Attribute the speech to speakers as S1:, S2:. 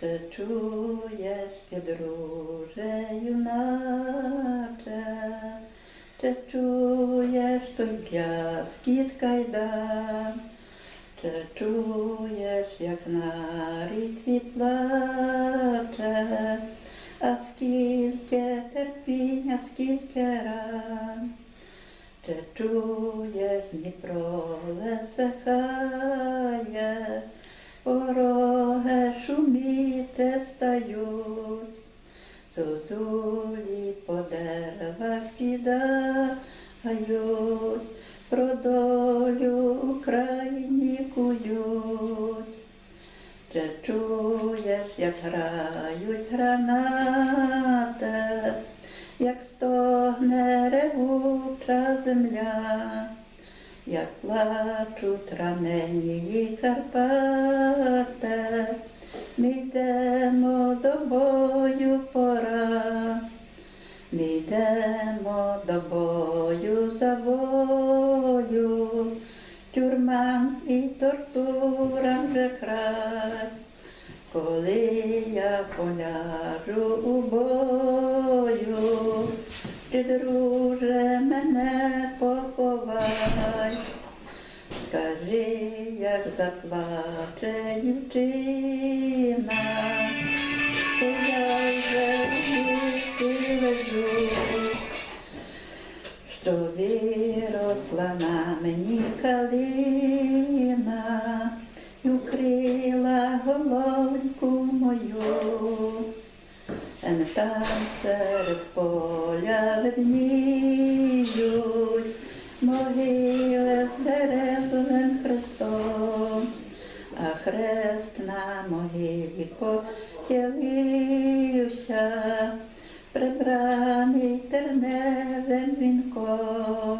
S1: Чи чуєш ти, друже, юначе, чи чуєш той брязкіт кайдан, чи чуєш, як нарід твій плаче, а скільки терпіння, скільки ран, чи чуєш, Дніпро висихає, стають, Зозулі по деревах сідають, про долю Україні кують. Чи чуєш, як грають гранати, як стогне ревуча земля, як плачуть ранені Карпати, ми йдемо до бою пора, ми йдемо до бою за волю, тюрмам і тортурам вже край. Коли я поляжу у бою, ти, друже, мене поховай, скажи, як заплаче дівчина, що я вже віки лежу, що виросла на мені калина і вкрила головоньку мою. Ен там серед поля видніють могили Αχρέστνα μου διπό και δίουσια, πρεμπράμι τερνεύεν βινκό.